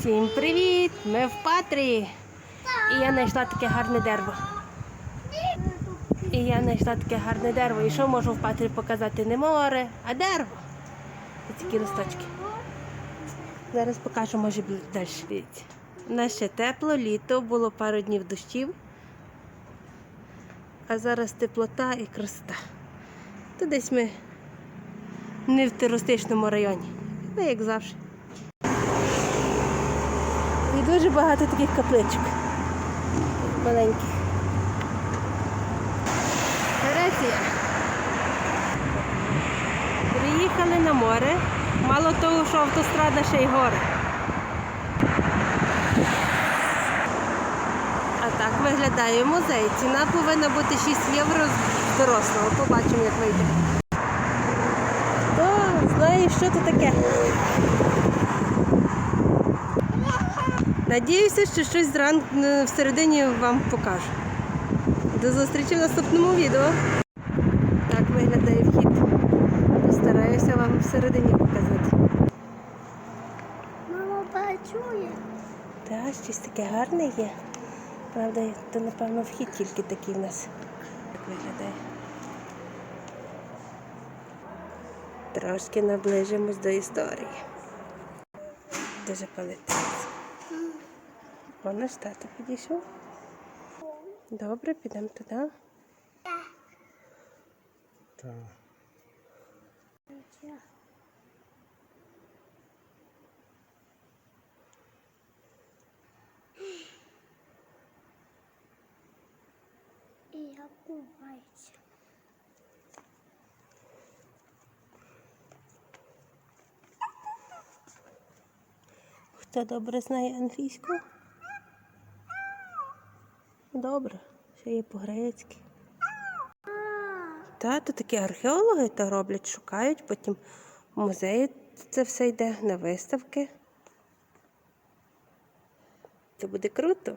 Всім привіт! Ми в Патрі. І я знайшла таке гарне дерево. І я знайшла таке гарне дерево. І що можу в Патрі показати? Не море, а дерево. Ось такі листочки. Зараз покажу, може далі. Дивіться. У нас ще тепло, літо, було пару днів дощів. А зараз теплота і красота. То десь ми не в туристичному районі. Ну, як завжди. І дуже багато таких капличок. Маленьких. Греція. Приїхали на море. Мало того, що автострада ще й гори. А так виглядає музей. Ціна повинна бути 6 євро з дорослого. Побачимо, як вийде. Хто знає, що це таке? Надіюся, що щось зранку всередині вам покажу. До зустрічі в наступному відео. Так виглядає вхід. Постараюся вам всередині показати. Мама працює. Так, щось таке гарне є. Правда, то напевно вхід тільки такий в нас. Так виглядає. Трошки наближимось до історії. Дуже палиться. Вона ж тато підійшов. Добре, підемо туди. Так. Я купаюся. Хто добре знає англійську? Добре, ще є по-грецьки. Та, то такі археологи то роблять, шукають, потім в музеї це все йде на виставки. Це буде круто.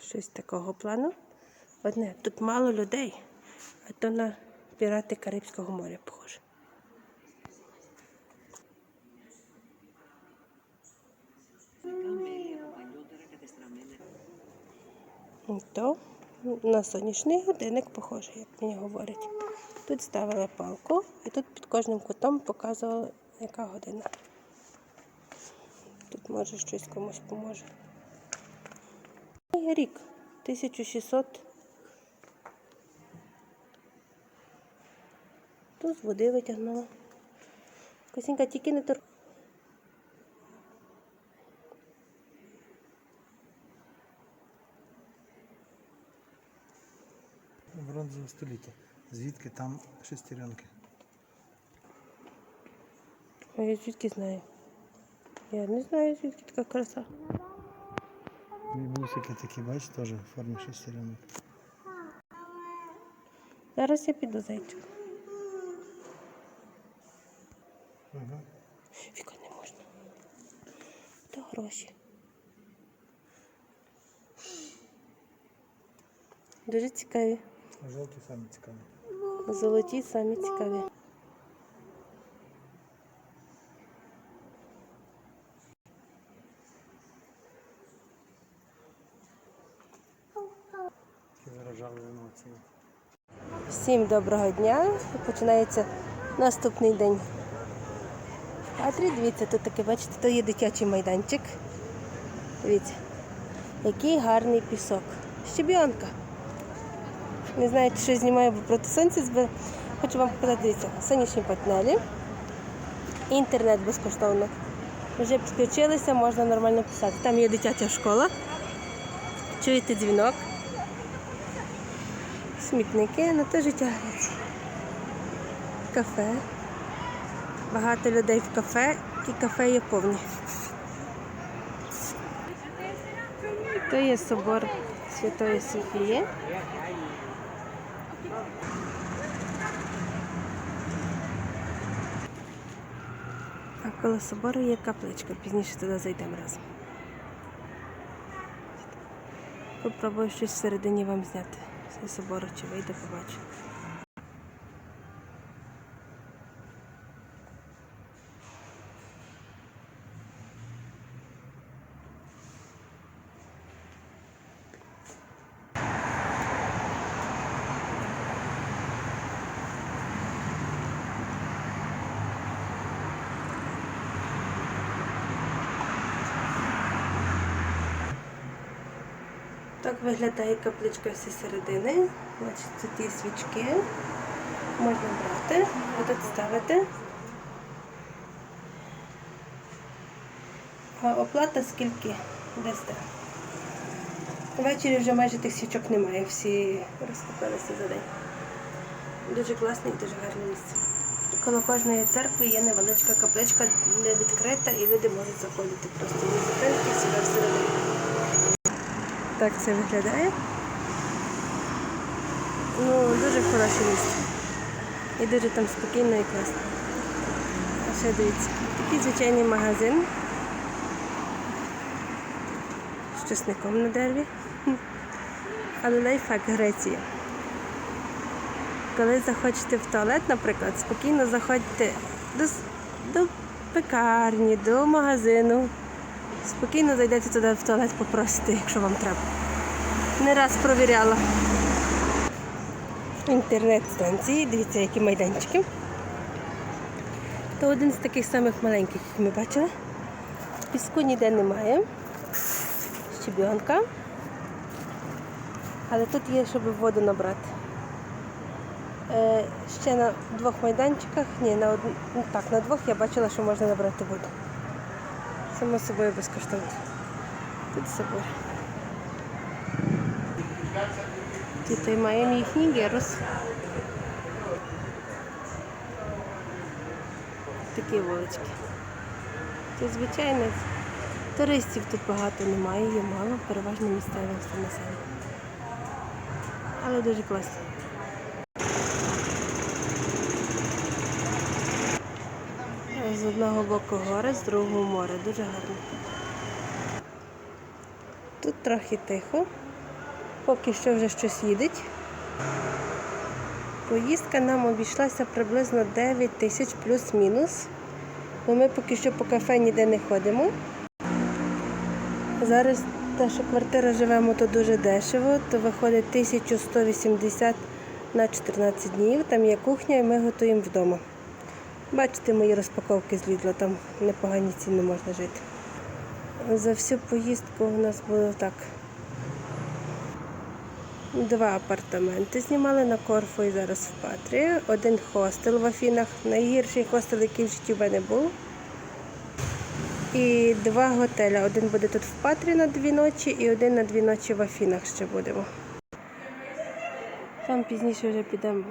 щось такого плану. Одне, тут мало людей, а то на пірати Карибського моря похоже. То на сонячний годинник похоже, як мені говорять. Тут ставили палку і тут під кожним кутом показували, яка година. Тут може щось комусь поможе. Рік 1600. Тут з води витягнула. Косінька тільки не тор. Бронзове століття. Звідки там шестеренки? А я звідки знаю? Я не знаю, звідки така краса. Бусики такі, бачиш, теж в формі шестеренок. Зараз я піду зайчик. Ага. Віка не можна. То гроші. Дуже цікаві. Жовті самі цікаві. Золоті самі цікаві. Всім доброго дня. Починається наступний день. Патрі, дивіться, тут таке, бачите, то є дитячий майданчик. Дивіться, який гарний пісок. Щебінка. Не знаю, чи що знімаю, бо проти сонця збив. Хочу вам показати, дивіться, сонячні панелі, інтернет безкоштовно. Вже підключилися, можна нормально писати. Там є дитяча школа. Чуєте дзвінок? Смітники, ну теж тягнеться. Кафе. Багато людей в кафе і кафе є повні. То є собор Святої Софії. А коло собору є капличка, пізніше туди зайдемо разом. Попробую щось всередині вам зняти з собору, чи вийде. Так виглядає капличка всі середини. Бачите, є свічки. Можна брати, отут ставити. А оплата скільки дасте? Ввечері вже майже тих свічок немає, всі розкупилися за день. Дуже класне і дуже гарне місце. Коло кожної церкви є невеличка капличка, не відкрита, і люди можуть заходити просто до зупинки сюди всередину. Так це виглядає. Ну, дуже хороше місце. І дуже там спокійно і класно. А ще дивіться, такий звичайний магазин з чесником на дереві. Але лайфхак Греція. Коли захочете в туалет, наприклад, спокійно заходьте до, до пекарні, до магазину. Спокійно зайдете туди в туалет, попросите, якщо вам треба. Не раз провіряла. Інтернет-станції, дивіться, які майданчики. То один з таких самих маленьких, як ми бачили. Піску ніде немає. Щебінка. Але тут є, щоб воду набрати. Е, ще на двох майданчиках, ні, на од... ну, так, на двох я бачила, що можна набрати воду. Само собою безкоштовно. Тут собор. Тут і маємо їхній герус. Такі вулички. Тут, звичайно, туристів тут багато немає, є мало, переважно місцеве населення. Але дуже класно. З одного боку гори, з другого море. Дуже гарно. Тут трохи тихо. Поки що вже щось їдеть. Поїздка нам обійшлася приблизно 9 тисяч плюс-мінус. Бо ми поки що по кафе ніде не ходимо. Зараз те, що квартира живемо, то дуже дешево, то виходить 1180 на 14 днів. Там є кухня і ми готуємо вдома. Бачите мої розпаковки з Лідла, там непогані ціни можна жити. За всю поїздку у нас було так. Два апартаменти знімали на Корфу і зараз в Патрі. Один хостел в Афінах, найгірший хостел, який в житті в мене був. І два готеля. Один буде тут в Патрі на дві ночі і один на дві ночі в Афінах ще будемо. Там пізніше вже підемо,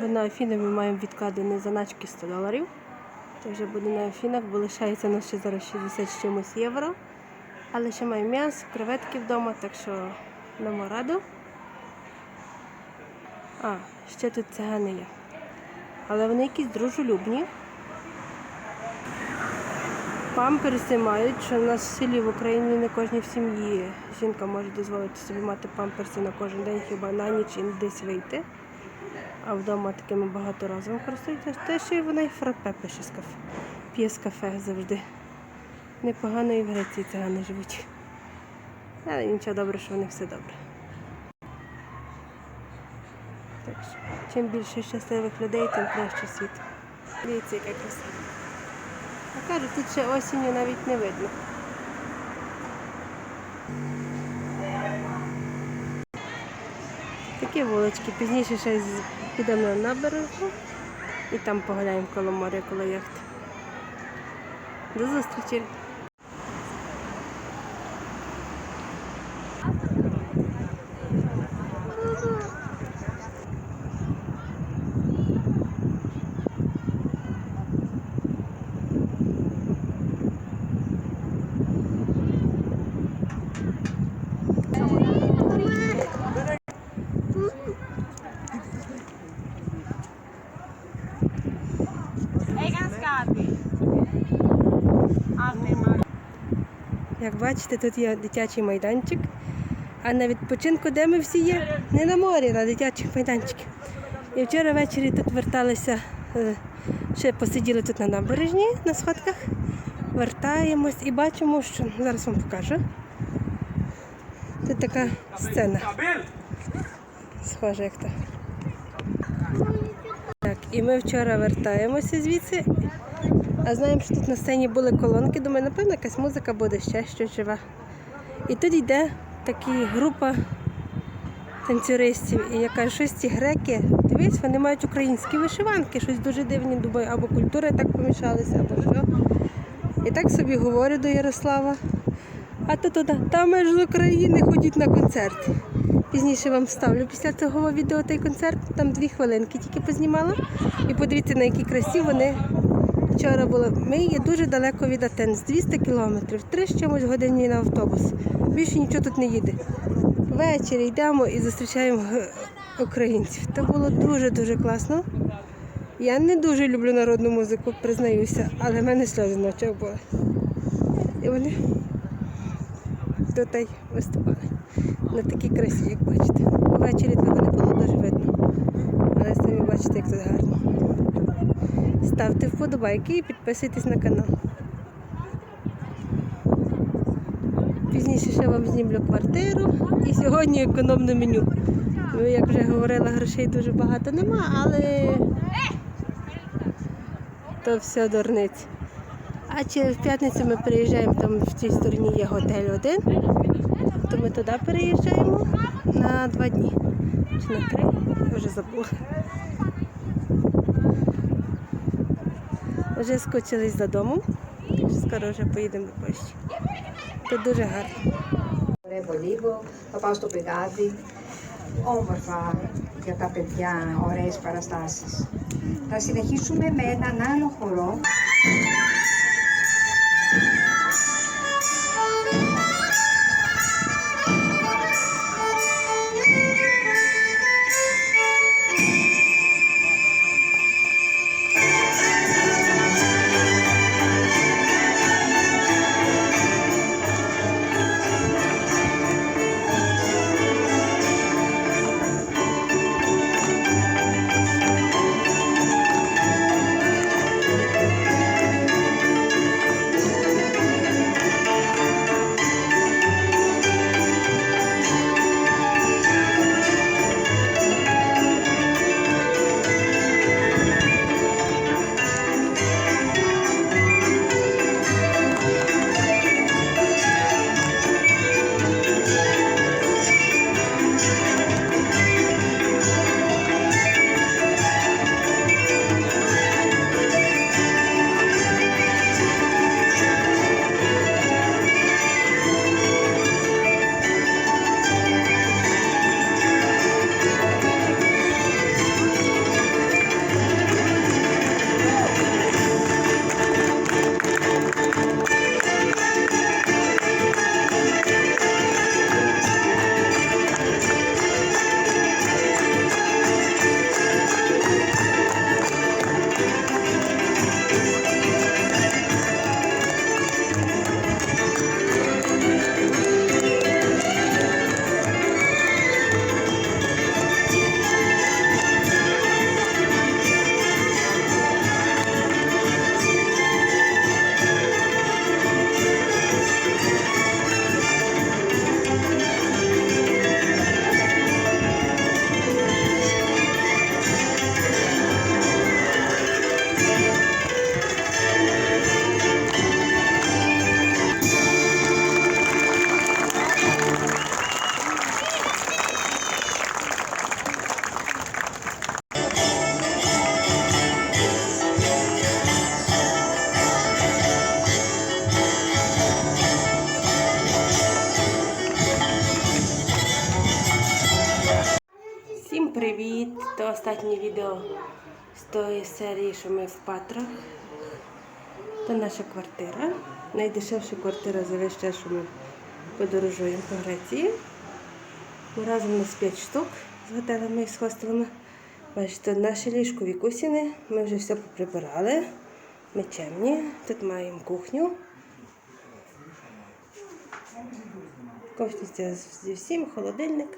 бо на Афіни ми маємо відкладені заначки 100 доларів. То вже буде на Афінах, бо лишається нас ще зараз 60 з чимось євро. Але ще маємо м'ясо, креветки вдома, так що дамо раду. А, ще тут цигани є. Але вони якісь дружелюбні. Памперси мають, що в нас в селі в Україні не кожній в сім'ї жінка може дозволити собі мати памперси на кожен день, хіба на ніч і десь вийти. А вдома такими багаторазово користуються. Те, що вона і фрапе пише з кафе. П'є з кафе завжди. Непогано і в Греції цигани живуть. Але нічого добре, що вони все добре. Так що, чим більше щасливих людей, тим краще світ. Дивіться, яка краса. А кажуть, тут ще осінню навіть не видно. Такі вулички. Пізніше ще підемо на набережну і там погуляємо коло моря, коло яхти. До зустрічі! Як бачите, тут є дитячий майданчик. А на відпочинку, де ми всі є? Не на морі, на дитячих майданчиках. І вчора ввечері тут верталися, е, ще посиділи тут на набережні на сходках. Вертаємось і бачимо, що зараз вам покажу. Тут така сцена. Схоже, як то. Так, і ми вчора вертаємося звідси. А знаємо, що тут на сцені були колонки. Думаю, напевно, якась музика буде ще щось живе. І тут йде така група танцюристів. І я кажу, щось ці греки, дивись, вони мають українські вишиванки, щось дуже дивні, думаю, або культури так помішалися, або що. І так собі говорю до Ярослава. А то туди, там аж з України ходять на концерт. Пізніше вам вставлю після цього відео той концерт. Там дві хвилинки тільки познімала. І подивіться, на якій красі вони вчора були. Ми є дуже далеко від Атен, з 200 кілометрів, три з чимось годині на автобус. Більше нічого тут не їде. Ввечері йдемо і зустрічаємо українців. Це було дуже-дуже класно. Я не дуже люблю народну музику, признаюся, але в мене сльози на очах були. І вони тут виступали на такій красі, як бачите. Ввечері того не було дуже видно. Але самі бачите, як тут гарно. Ставте вподобайки і підписуйтесь на канал. Пізніше ще вам знімлю квартиру і сьогодні економне меню. Ну, як вже говорила, грошей дуже багато нема, але то все дурниць. А чи в п'ятницю ми приїжджаємо, там в цій стороні є готель один, то ми туди переїжджаємо на два дні. Чи на три? Я вже забула. Вже скочились додому. Скоро вже поїдемо до Польщі. Тут дуже гарно. Χορεύω λίγο, θα πάω στο πηγάδι, όμορφα για τα παιδιά, ωραίες παραστάσεις. Θα συνεχίσουμε με έναν άλλο χορό. Привіт! Це останнє відео з тої серії, що ми в Патрах. Це наша квартира. Найдешевша квартира за весь час, що ми подорожуємо по Греції. Разом у нас 5 штук з готелями і з хостелами. Бачите, наше ліжко вікусіне. Ми вже все поприбирали. Ми чемні. Тут маємо кухню. Ковшниця зі всім, холодильник.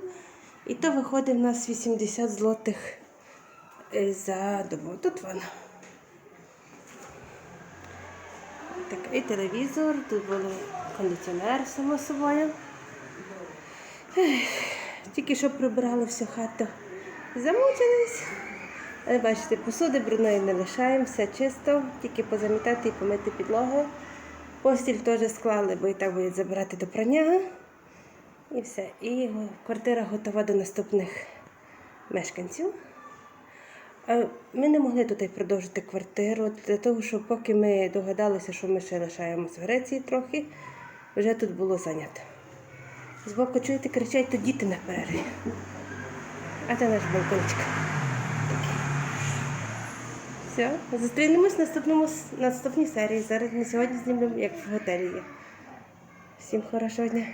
І то виходить в нас 80 злотих е, за добу. Тут вона. Так, і телевізор, тут був кондиціонер, само собою. Тільки що прибирали всю хату. Замучились. Але бачите, посуди брудної не лишаємо, все чисто, тільки позамітати і помити підлогу. Постіль теж склали, бо і так будуть забирати до прання. І все. І квартира готова до наступних мешканців. Е, Ми не могли тут продовжити квартиру, для того, що поки ми догадалися, що ми ще лишаємося в Греції трохи, вже тут було зайнято. Збоку чуєте, кричать, то діти на перерві. А це наш балкончик. Все, зустрінемось в наступному наступній серії. Зараз ми сьогодні знімемо, як в готелі є. Всім хорошого дня.